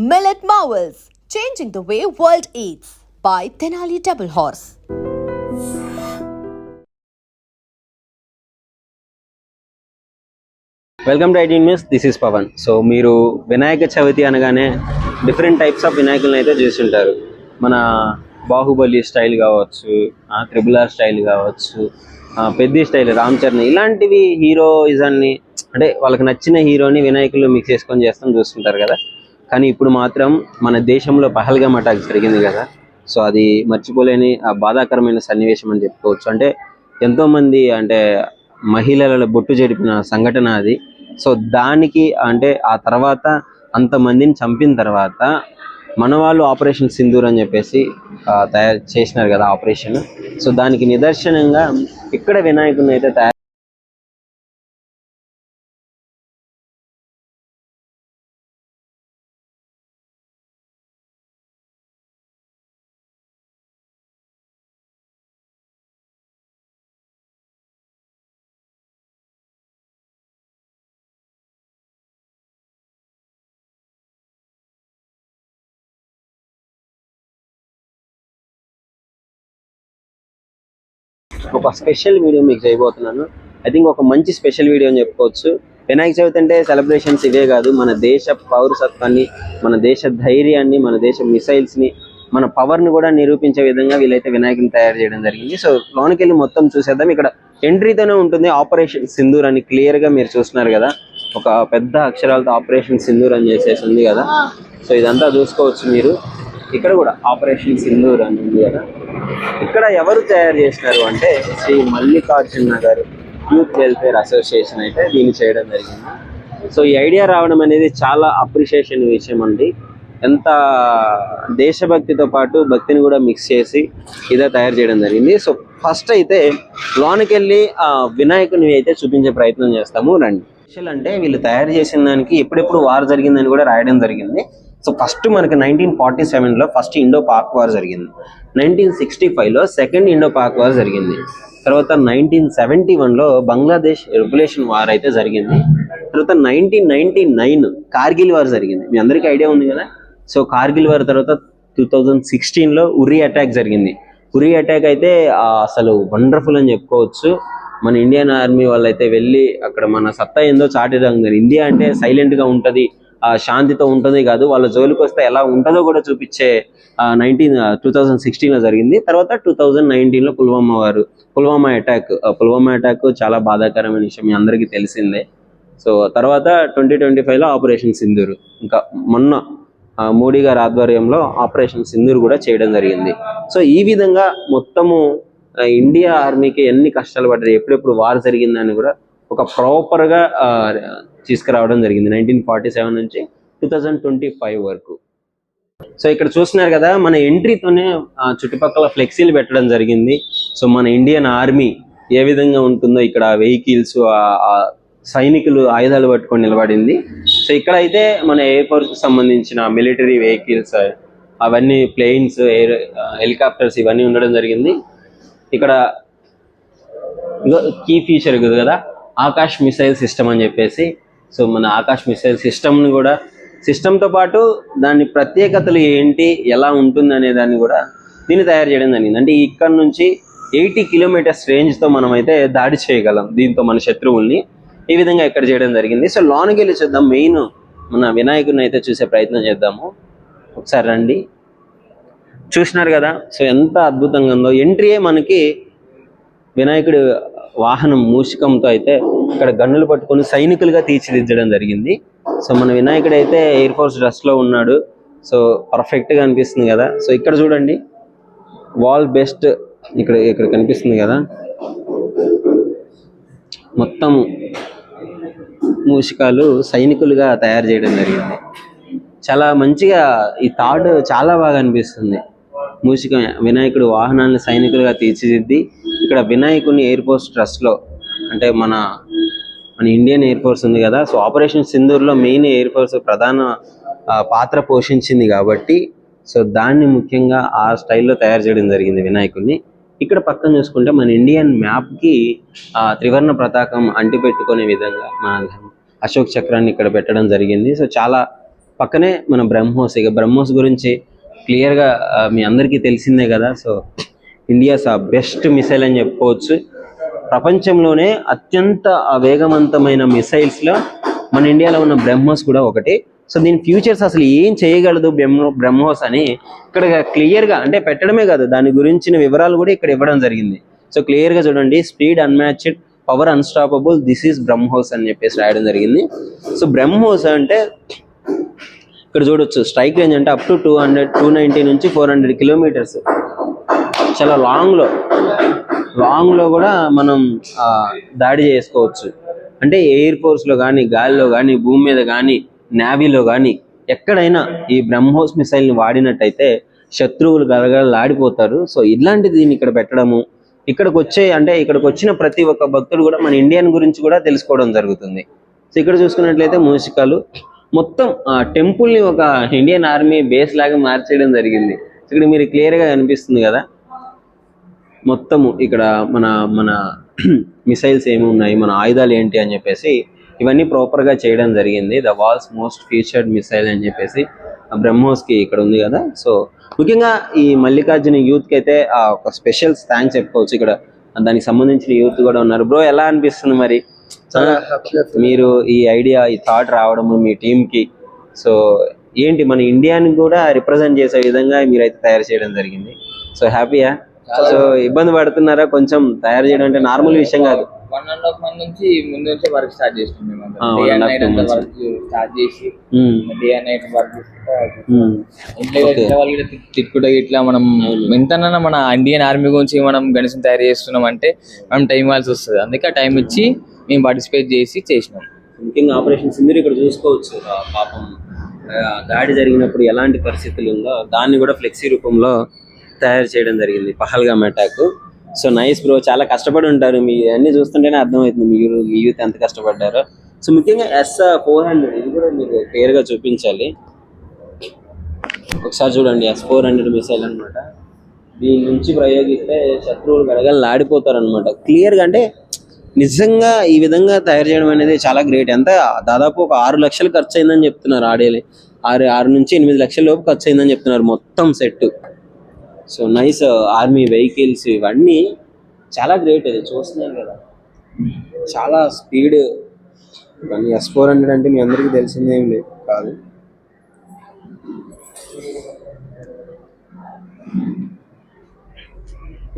Millet Marvels, changing the way world eats by Tenali Double Horse. Welcome to ఐటీన్ news this is Pavan so మీరు వినాయక చవితి అనగానే different types of వినాయకులను అయితే చూస్తుంటారు. మన Baahubali style కావచ్చు triple R style కావచ్చు Peddi style Ram Charan ఇలాంటివి హీరోయిజాన్ని అంటే వాళ్ళకి నచ్చిన హీరోని వినాయకులు మిక్స్ చేసుకొని చేస్తాం చూస్తుంటారు కదా. కానీ ఇప్పుడు మాత్రం మన దేశంలో పహల్గామ్ అటాక్ జరిగింది కదా. సో అది మర్చిపోలేని ఆ బాధాకరమైన సన్నివేశం అని చెప్పుకోవచ్చు. అంటే ఎంతో మంది అంటే మహిళల బొట్టు జరిపిన సంఘటన అది. సో దానికి అంటే ఆ తర్వాత అంతమందిని చంపిన తర్వాత మన వాళ్ళు ఆపరేషన్ సింధూర్ అని చెప్పేసి తయారు చేసినారు కదా ఆపరేషన్. సో దానికి నిదర్శనంగా ఇక్కడ వినాయకుడిని అయితే తయారు ఒక స్పెషల్ వీడియో మీకు చేయబోతున్నాను. ఐ థింక్ ఒక మంచి స్పెషల్ వీడియో అని చెప్పుకోవచ్చు. వినాయక చవితి అంటే సెలబ్రేషన్స్ ఇవే కాదు. మన దేశ పౌరసత్వాన్ని మన దేశ ధైర్యాన్ని మన దేశ మిసైల్స్ని మన పవర్ని కూడా నిరూపించే విధంగా వీళ్ళైతే వినాయకుని తయారు చేయడం జరిగింది. సో లోనికి వెళ్ళి మొత్తం చూసేద్దాం. ఇక్కడ ఎంట్రీతోనే ఉంటుంది ఆపరేషన్ సింధూర్ అని క్లియర్గా మీరు చూస్తున్నారు కదా. ఒక పెద్ద అక్షరాలతో ఆపరేషన్ సింధూర్ అని చేసేసి ఉంది కదా. సో ఇదంతా చూసుకోవచ్చు మీరు. ఇక్కడ కూడా ఆపరేషన్ సింధూర్ అని ఉంది కదా. ఇక్కడ ఎవరు తయారు చేసినారు అంటే శ్రీ మల్లికార్జున గారు యూత్ వెల్ఫేర్ అసోసియేషన్ అయితే దీన్ని చేయడం జరిగింది. సో ఈ ఐడియా రావడం అనేది చాలా అప్రిషియేషన్ విషయం అండి. ఎంత దేశభక్తితో పాటు భక్తిని కూడా మిక్స్ చేసి ఇదే తయారు చేయడం జరిగింది. సో ఫస్ట్ అయితే లోనికి వెళ్ళి ఆ వినాయకుని అయితే చూపించే ప్రయత్నం చేస్తాము రండి. స్పెషల్ అంటే వీళ్ళు తయారు చేసిన దానికి ఎప్పుడెప్పుడు వారు జరిగిందని కూడా రాయడం జరిగింది. సో ఫస్ట్ మనకి నైన్టీన్ ఫార్టీ సెవెన్లో ఫస్ట్ ఇండో పాక్ వార్ జరిగింది. నైన్టీన్ సిక్స్టీ ఫైవ్లో సెకండ్ ఇండో పాక్ వార్ జరిగింది. తర్వాత నైన్టీన్ సెవెంటీ వన్లో బంగ్లాదేశ్ రెగ్యులేషన్ వార్ అయితే జరిగింది. తర్వాత nineteen ninety nine Kargil war జరిగింది. మీ అందరికీ ఐడియా ఉంది కదా? సో కార్గిల్ వార్ తర్వాత టూ థౌజండ్ సిక్స్టీన్లో ఉరి అటాక్ జరిగింది. ఉరి అటాక్ అయితే అసలు వండర్ఫుల్ అని చెప్పుకోవచ్చు. మన ఇండియన్ ఆర్మీ వాళ్ళు అయితే వెళ్ళి అక్కడ మన సత్తా ఏందో చాటేదాం ఇండియా అంటే సైలెంట్గా ఉంటది. శాంతితో ఉంటుంది కాదు వాళ్ళ జోలికి వస్తే ఎలా ఉంటుందో కూడా చూపించే నైన్టీన్ టూ థౌజండ్ సిక్స్టీన్లో జరిగింది. తర్వాత టూ థౌజండ్ నైన్టీన్లో పుల్వామా వారు పుల్వామా అటాక్ పుల్వామా అటాక్ చాలా బాధాకరమైన విషయం మీ అందరికీ తెలిసిందే. సో తర్వాత ట్వంటీ ట్వంటీ ఫైవ్లో ఆపరేషన్ సింధూరు. ఇంకా మొన్న మోడీ గారి ఆధ్వర్యంలో ఆపరేషన్ సింధూర్ కూడా చేయడం జరిగింది. సో ఈ విధంగా మొత్తము ఇండియా ఆర్మీకి ఎన్ని కష్టాలు పడ్డారు ఎప్పుడెప్పుడు వార్ జరిగిందని కూడా ఒక ప్రాపర్గా తీసుకురావడం జరిగింది. నైన్టీన్ ఫార్టీ సెవెన్ నుంచి టూ థౌజండ్ ట్వంటీ ఫైవ్ వరకు. సో ఇక్కడ చూస్తున్నారు కదా మన ఎంట్రీతోనే చుట్టుపక్కల ఫ్లెక్సీలు పెట్టడం జరిగింది. సో మన ఇండియన్ ఆర్మీ ఏ విధంగా ఉంటుందో ఇక్కడ వెహికల్స్ సైనికులు ఆయుధాలు పట్టుకొని నిలబడింది. సో ఇక్కడ అయితే మన ఎయిర్ ఫోర్స్కి సంబంధించిన మిలిటరీ వెహికల్స్ అవన్నీ ప్లేన్స్ ఎయిర్ హెలికాప్టర్స్ ఇవన్నీ ఉండడం జరిగింది. ఇక్కడ కీ ఫీచర్ కదా ఆకాష్ మిసైల్ సిస్టమ్ అని చెప్పేసి సో మన ఆకాష్ మిసైల్ సిస్టమ్ని కూడా సిస్టంతో పాటు దాని ప్రత్యేకతలు ఏంటి ఎలా ఉంటుంది అనే దాన్ని కూడా దీన్ని తయారు చేయడం జరిగింది. అంటే ఇక్కడ నుంచి ఎయిటీ కిలోమీటర్స్ రేంజ్తో మనం అయితే దాడి చేయగలం దీంతో మన శత్రువుల్ని. ఈ విధంగా ఇక్కడ చేయడం జరిగింది. సో లోనికి వెళ్ళి చూద్దాం. మెయిన్ మన వినాయకుడిని అయితే చూసే ప్రయత్నం చేద్దాము. ఒకసారి రండి. చూసినారు కదా? సో ఎంత అద్భుతంగా ఉందో. ఎంట్రీయే మనకి వినాయకుడు వాహనం మూషికంతో అయితే ఇక్కడ గన్నులు పట్టుకొని సైనికులుగా తీర్చిదిద్దడం జరిగింది. సో మన వినాయకుడు అయితే ఎయిర్ ఫోర్స్ డ్రెస్లో ఉన్నాడు. సో పర్ఫెక్ట్గా అనిపిస్తుంది కదా. సో ఇక్కడ చూడండి వాల్ బెస్ట్ ఇక్కడ ఇక్కడ కనిపిస్తుంది కదా. మొత్తం మూషికాలు సైనికులుగా తయారు చేయడం జరిగింది. చాలా మంచిగా ఈ థాట్ చాలా బాగా అనిపిస్తుంది. మూషిక వినాయకుడు వాహనాన్ని సైనికులుగా తీర్చిదిద్ది ఇక్కడ వినాయకుని ఎయిర్ ఫోర్స్ ట్రస్ట్లో అంటే మన మన ఇండియన్ ఎయిర్ ఫోర్స్ ఉంది కదా సో ఆపరేషన్ సింధూర్లో మెయిన్ ఎయిర్ ఫోర్స్ ప్రధాన పాత్ర పోషించింది కాబట్టి సో దాన్ని ముఖ్యంగా ఆ స్టైల్లో తయారు చేయడం జరిగింది వినాయకుడిని ఇక్కడ పక్కన చూసుకుంటే మన ఇండియన్ మ్యాప్కి త్రివర్ణ పతాకం అంటిపెట్టుకునే విధంగా మన అశోక్ చక్రాన్ని ఇక్కడ పెట్టడం జరిగింది. సో చాలా పక్కనే మన బ్రహ్మోస్ ఇక బ్రహ్మోస్ గురించి క్లియర్గా మీ అందరికీ తెలిసిందే కదా సో ఇండియాస్ ఆ బెస్ట్ మిసైల్ అని చెప్పుకోవచ్చు. ప్రపంచంలోనే అత్యంత వేగవంతమైన మిసైల్స్లో మన ఇండియాలో ఉన్న బ్రహ్మోస్ కూడా ఒకటి. సో దీని ఫ్యూచర్స్ అసలు ఏం చేయగలదు బ్రహ్మో బ్రహ్మోస్ అని ఇక్కడ క్లియర్గా అంటే పెట్టడమే కాదు దాని గురించిన వివరాలు కూడా ఇక్కడ ఇవ్వడం జరిగింది. సో క్లియర్గా చూడండి speed unmatched power unstoppable this is BrahMos అని చెప్పేసి రాయడం జరిగింది. సో బ్రహ్మోస్ అంటే ఇక్కడ చూడొచ్చు స్ట్రైక్ రేంజ్ అంటే up to two hundred two ninety నుంచి ఫోర్ హండ్రెడ్ కిలోమీటర్స్. చాలా లాంగ్లో లాంగ్లో కూడా మనం ఆ, దాడి చేసుకోవచ్చు. అంటే ఎయిర్ ఫోర్స్లో కానీ గాలిలో కానీ భూమి మీద కానీ నేవీలో కానీ ఎక్కడైనా ఈ బ్రహ్మోస్ మిసైల్ని వాడినట్టయితే శత్రువులు గలగలాడిపోతారు సో ఇలాంటి దీన్ని ఇక్కడ పెట్టడము ఇక్కడికి వచ్చే అంటే ఇక్కడికి వచ్చిన ప్రతి ఒక్క భక్తుడు కూడా మన ఇండియన్ గురించి కూడా తెలుసుకోవడం జరుగుతుంది. సో ఇక్కడ చూసుకున్నట్లయితే మూషికాలు మొత్తం ఆ టెంపుల్ని ఒక ఇండియన్ ఆర్మీ బేస్ లాగా మార్చేయడం జరిగింది. ఇక్కడ మీరు క్లియర్గా కనిపిస్తుంది కదా మొత్తము ఇక్కడ మన మన మిసైల్స్ ఏమి ఉన్నాయి మన ఆయుధాలు ఏంటి అని చెప్పేసి ఇవన్నీ ప్రాపర్గా చేయడం జరిగింది. The world's most featured missile అని చెప్పేసి ఆ బ్రహ్మోస్కి ఇక్కడ ఉంది కదా. సో ముఖ్యంగా ఈ మల్లికార్జున యూత్కి అయితే ఆ ఒక స్పెషల్ థ్యాంక్స్ చెప్పుకోవచ్చు ఇక్కడ. దానికి సంబంధించిన యూత్ కూడా ఉన్నారు. బ్రో ఎలా అనిపిస్తుంది మరి? మీరు ఈ ఐడియా ఈ థాట్ రావడము మీ టీమ్కి సో ఏంటి మన ఇండియాని కూడా రిప్రజెంట్ చేసే విధంగా మీరైతే తయారు చేయడం జరిగింది. సో హ్యాపీయా సో ఇబ్బంది పడుతున్నారా? కొంచెం తయారు చేయడం అంటే నార్మల్ విషయం కాదు. వన్ అండ్ హాఫ్ మంత్ నుంచి ముందు నుంచి వర్క్ స్టార్ట్ మేము ఆ, డే అండ్ నైట్ అంతా. వర్క్ స్టార్ట్ చేసి డే అండ్ నైట్ వర్క్ ఇంట్లో వాళ్ళు కూడా తిట్టుకుంటా ఇట్లా మనం. ఎంతనన్నా మన ఇండియన్ ఆర్మీ గురించి మనం గణేశం తయారు చేస్తున్నాం అంటే మనం టైం ఇవ్వాల్సి వస్తుంది. అందుకే ఆ టైం ఇచ్చి మేము పార్టిసిపేట్ చేసి చేసినాం. ముఖ్యంగా ఆపరేషన్ సింధూర్ ఇక్కడ చూసుకోవచ్చు. పాపం దాడి జరిగినప్పుడు ఎలాంటి పరిస్థితులు ఉందో దాన్ని కూడా ఫ్లెక్సీ రూపంలో తయారు చేయడం జరిగింది Pahalgam attack so nice bro చాలా కష్టపడి ఉంటారు. మీ అన్ని చూస్తుంటేనే అర్థమవుతుంది మీరు మీ యూత్ ఎంత కష్టపడ్డారో. సో ముఖ్యంగా ఎస్ ఫోర్ హండ్రెడ్ ఇది కూడా మీరు క్లియర్గా చూపించాలి. ఒకసారి చూడండి ఎస్ ఫోర్ హండ్రెడ్ మిసైల్ అనమాట దీని నుంచి ప్రయోగిస్తే శత్రువులు గడగలు ఆడిపోతారు అనమాట క్లియర్గా అంటే నిజంగా ఈ విధంగా తయారు చేయడం అనేది చాలా గ్రేట్ ఎంత దాదాపు ఒక ఆరు లక్షలు ఖర్చు అయిందని చెప్తున్నారు ఆడేది ఆరు ఆరు నుంచి ఎనిమిది లక్షల లోపు ఖర్చు అయిందని చెప్తున్నారు మొత్తం set. So nice army vehicles ఇవన్నీ చాలా గ్రేట్ అది చూస్తున్నాను కదా. చాలా స్పీడ్ ఇవన్నీ ఎస్ ఫోర్ హండ్రెడ్ అంటే మీ అందరికీ తెలిసిందేం లేదు కాదు.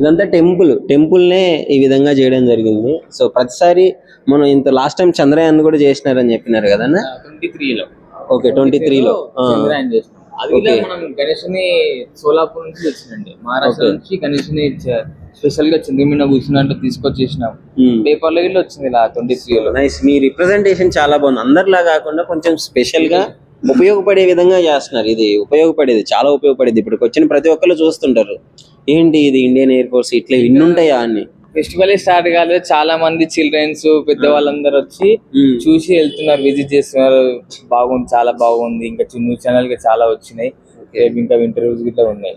ఇదంతా టెంపుల్ టెంపుల్నే ఈ విధంగా చేయడం జరిగింది. సో ప్రతిసారి మనం ఇంత లాస్ట్ టైం చంద్రయాన్ కూడా చేసినారని చెప్పినారు కదన్నా? ట్వంటీ త్రీలో ఓకే ట్వంటీ త్రీలో చంద్రయాన్ చేసినాం. అది Okay. మనం గణేష్ని సోలాపూర్ నుంచి తెచ్చినండి మహారాష్ట్ర. నుంచి గణేష్ని స్పెషల్గా చింది మీద కూర్చున్నట్టు తీసుకొచ్చేసినాం. పేపర్లో వచ్చింది ఇలా ట్వంటీ త్రీలో నైస్ మీ రిప్రజెంటేషన్ చాలా బాగుంది. అందరిలా కాకుండా కొంచెం స్పెషల్గా ఉపయోగపడే విధంగా చేస్తున్నారు. ఇది ఉపయోగపడేది చాలా ఉపయోగపడేది. ఇప్పుడు వచ్చిన ప్రతి ఒక్కరు చూస్తుంటారు. ఏంటి ఇది ఇండియన్ ఎయిర్ ఫోర్స్? ఇట్లా ఇన్ని ఉంటాయా అని. ఫెస్టివల్ స్టార్ట్ కాలేదు. చాలా మంది చిల్డ్రన్స్ పెద్దవాళ్ళందరూ వచ్చి. చూసి వెళ్తున్నారు విజిట్ చేస్తున్నారు. బాగుంది చాలా బాగుంది. ఇంకా న్యూస్ ఛానల్గా చాలా వచ్చినాయి. రేపు ఇంకా ఇంటర్వ్యూస్ గిట్లా ఉన్నాయి.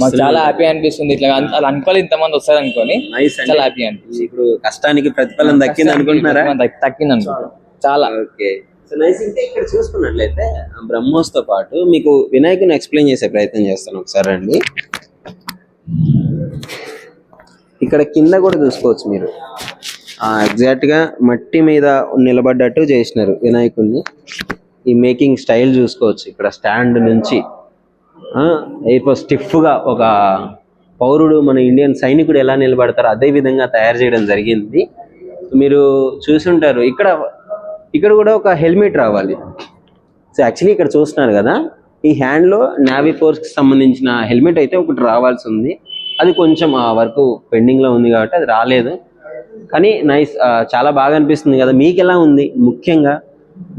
మాకు చాలా హ్యాపీ అనిపిస్తుంది. ఇట్లా అలా అనుకోవాలి ఇంతమంది వస్తారు అనుకోని. చాలా హ్యాపీ అనిపిస్తుంది. ఇప్పుడు కష్టానికి ప్రతిఫలం దక్కింది అనుకుంటున్నారా? దక్- దక్కింది అనుకుంటా చాలా. ఓకే. సో నైస్ ఇంకా ఇక్కడ చూసుకున్నట్లయితే ఆ బ్రహ్మోస్తో పాటు మీకు వినాయకుని ఎక్స్ప్లెయిన్ చేసే ప్రయత్నం చేస్తాను ఒకసారి అండి ఇక్కడ కింద కూడా చూసుకోవచ్చు మీరు. ఆ ఎగ్జాక్ట్గా మట్టి మీద నిలబడ్డట్టు చేసినారు వినాయకుడిని ఈ మేకింగ్ స్టైల్ చూసుకోవచ్చు ఇక్కడ స్టాండ్ నుంచి. ఎయిర్ స్టిఫ్గా ఒక పౌరుడు మన ఇండియన్ సైనికుడు ఎలా నిలబడతారో అదే విధంగా తయారు చేయడం జరిగింది. మీరు చూసుంటారు. ఇక్కడ ఇక్కడ కూడా ఒక హెల్మెట్ రావాలి. సో యాక్చువల్లీ ఇక్కడ చూస్తున్నారు కదా ఈ హ్యాండ్లో నావీ ఫోర్స్కి సంబంధించిన హెల్మెట్ అయితే ఒకటి రావాల్సి ఉంది. అది కొంచెం ఆ వర్క్ పెండింగ్లో ఉంది కాబట్టి అది రాలేదు. కానీ నైస్ చాలా బాగా అనిపిస్తుంది కదా. మీకు ఎలా ఉంది? ముఖ్యంగా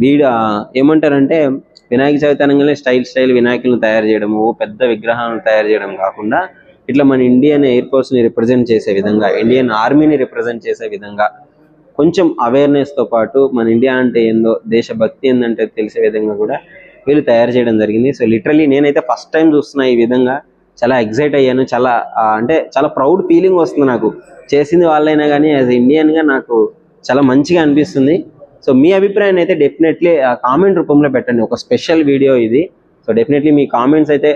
వీడు ఏమంటారంటే వినాయక చవితి అనగానే స్టైల్ స్టైల్ వినాయకులను తయారు చేయడము పెద్ద విగ్రహాలను తయారు చేయడం కాకుండా ఇట్లా మన ఇండియన్ ఎయిర్ ఫోర్స్ని రిప్రజెంట్ చేసే విధంగా ఇండియన్ ఆర్మీని రిప్రజెంట్ చేసే విధంగా కొంచెం అవేర్నెస్తో పాటు మన ఇండియా అంటే ఏందో దేశభక్తి ఏందంటే తెలిసే విధంగా కూడా వీళ్ళు తయారు చేయడం జరిగింది. సో లిటరలీ నేనైతే ఫస్ట్ టైం చూస్తున్నా ఈ విధంగా. చాలా ఎగ్జైట్ అయ్యాను చాలా అంటే చాలా ప్రౌడ్ ఫీలింగ్ వస్తుంది నాకు. చేసింది వాళ్ళైనా కానీ యాజ్ ఇండియన్గా నాకు చాలా మంచిగా అనిపిస్తుంది. సో మీ అభిప్రాయాన్ని అయితే డెఫినెట్లీ కామెంట్ రూపంలో పెట్టండి. ఒక స్పెషల్ వీడియో ఇది. సో డెఫినెట్లీ మీ కామెంట్స్ అయితే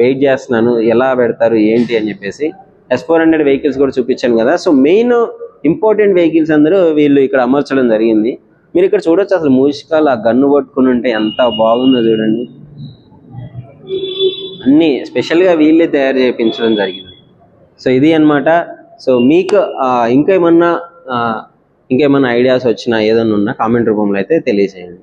వెయిట్ చేస్తున్నాను. ఎలా పెడతారు ఏంటి అని చెప్పేసి. ఎస్ ఫోర్ హండ్రెడ్ వెహికల్స్ కూడా చూపించాను కదా. సో మెయిన్ ఇంపార్టెంట్ వెహికల్స్ అందరూ వీళ్ళు ఇక్కడ అమర్చడం జరిగింది. మీరు ఇక్కడ చూడొచ్చు అసలు మూషికాలు ఆ గన్ను పట్టుకుని ఉంటే ఎంత బాగుందో చూడండి. అన్నీ స్పెషల్గా వీళ్ళే తయారు చేయించడం జరిగింది. సో ఇది అన్నమాట. సో మీకు ఇంకేమన్నా ఇంకా ఏమన్నా ఇంకేమన్నా ఐడియాస్ వచ్చినా ఏదైనా ఉన్నా కామెంట్ రూపంలో అయితే తెలియజేయండి.